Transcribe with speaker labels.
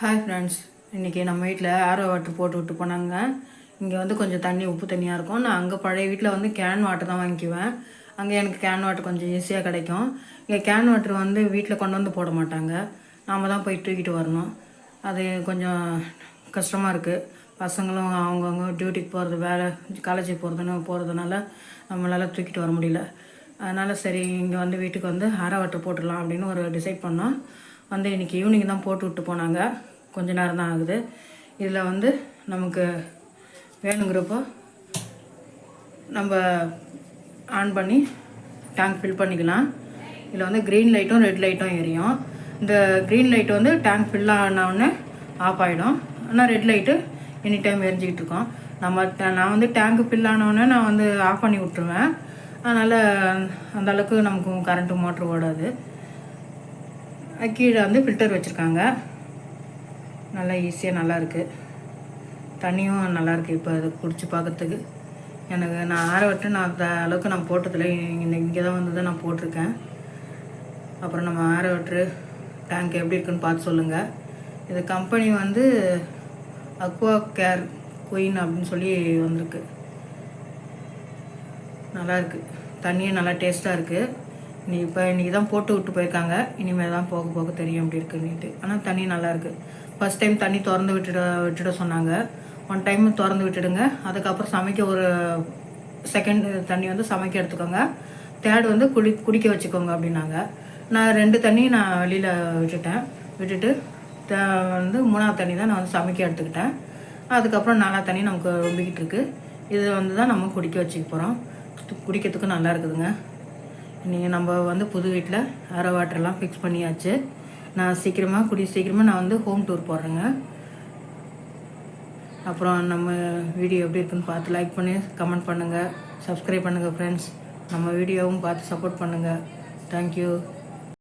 Speaker 1: Hi friends இன்றைக்கி நம்ம வீட்டில் ஆரோ வாட்டர் போட்டு விட்டு போனாங்க. இங்கே வந்து கொஞ்சம் தண்ணி உப்பு தண்ணியாக இருக்கும். நான் அங்கே பழைய வீட்டில் வந்து கேன் வாட்டர் தான் வாங்கிக்குவேன். அங்கே எனக்கு கேன் வாட்டர் கொஞ்சம் ஈஸியாக கிடைக்கும். இங்கே கேன் வாட்டர் வந்து வீட்டில் கொண்டு வந்து போட மாட்டாங்க. நாம் தான் போய் தூக்கிட்டு வரணும். அது கொஞ்சம் கஷ்டமாக இருக்குது பசங்களும் அவங்கவுங்க டியூட்டிக்கு போகிறது வேலை காலேஜுக்கு போகிறதுன்னு போகிறதுனால நம்மளால் தூக்கிட்டு வர முடியல. அதனால் சரி இங்கே வந்து வீட்டுக்கு வந்து அரை வாட்டர் போட்டுடலாம் அப்படின்னு ஒரு டிசைட் பண்ணோம். வந்து இன்றைக்கி ஈவினிங் தான் போட்டு விட்டு போனாங்க. கொஞ்ச நேரம் தான் ஆகுது. இதில் வந்து நமக்கு வேணுங்கிறப்போ நம்ம ஆன் பண்ணி டேங்க் ஃபில் பண்ணிக்கலாம். இதில் வந்து க்ரீன் லைட்டும் ரெட் லைட்டும் எரியும். இந்த க்ரீன் லைட் வந்து டேங்க் ஃபில் ஆனவுடனே ஆஃப் ஆகிடும் ஆனால் ரெட் லைட்டு எனி டைம் எரிஞ்சிக்கிட்டு இருக்கோம். நம்ம நான் வந்து டேங்க் ஃபில் ஆனவுடனே நான் வந்து ஆஃப் பண்ணி விட்ருவேன் அதனால் அந்த அளவுக்கு நமக்கு கரண்ட்டு மோட்ரு ஓடாது. கீழே வந்து ஃபில்டர் வச்சுருக்காங்க. நல்லா ஈஸியாக நல்லாயிருக்கு தண்ணியும் நல்லாயிருக்கு இப்போ அது குடிச்சு பார்க்கறதுக்கு எனக்கு நான் ஆற விட்டு நான் அந்த அளவுக்கு நான் போட்டதில்லை. இங்கே இங்கே தான் வந்து தான் நான் போட்டிருக்கேன். அப்புறம் நம்ம ஆற விட்டு டேங்க் எப்படி இருக்குன்னு பார்த்து சொல்லுங்கள் இது கம்பெனி வந்து அக்வா கேர் குயின் அப்படின்னு சொல்லி வந்திருக்கு. நல்லாயிருக்கு தண்ணியும் நல்லா டேஸ்ட்டாக இருக்குது நீ இப்போ இன்றைக்கி தான் போட்டு விட்டு போயிருக்காங்க. இனிமேல் தான் போக போக தெரியும் எப்படி இருக்குன்னுட்டு. ஆனால் தண்ணி நல்லா ஃபஸ்ட் ஃபர்ஸ்ட் டைம் தண்ணி திறந்து விட்டுட விட்டுட சொன்னாங்க. ஒன் டைம் திறந்து விட்டுடுங்க. அதுக்கப்புறம் சமைக்க ஒரு செகண்ட் தண்ணி வந்து சமைக்க எடுத்துக்கோங்க. தேர்ட் வந்து குடி குடிக்க வச்சுக்கோங்க அப்படின்னாங்க. நான் ரெண்டு தண்ணி நான் வெளியில் விட்டுட்டேன். விட்டுட்டு த- வந்து மூணாவது தண்ணி தான் நான் வந்து சமைக்க எடுத்துக்கிட்டேன். அதுக்கப்புறம் நாலாவது தண்ணி நமக்கு ரொம்பிக்கிட்டு இருக்குது இது வந்து தான் நம்ம குடிக்க வச்சுக்க போகிறோம் குடிக்கிறதுக்கு நல்லா இருக்குதுங்க. நீங்கள் நம்ம வந்து புது வீட்டில் அரை வாட்டர்லாம் ஃபிக்ஸ் பண்ணியாச்சு. நான் சீக்கிரமாக குடி சீக்கிரமாக நான் வந்து ஹோம் டூர் போடுறேங்க அப்புறம் நம்ம வீடியோ எப்படி இருக்குன்னு பார்த்து லைக் பண்ணி கமெண்ட் பண்ணுங்கள் சப்ஸ்கிரைப் பண்ணுங்கள் ஃப்ரெண்ட்ஸ் நம்ம வீடியோவும் பார்த்து சப்போர்ட் பண்ணுங்கள் தேங்க்யூ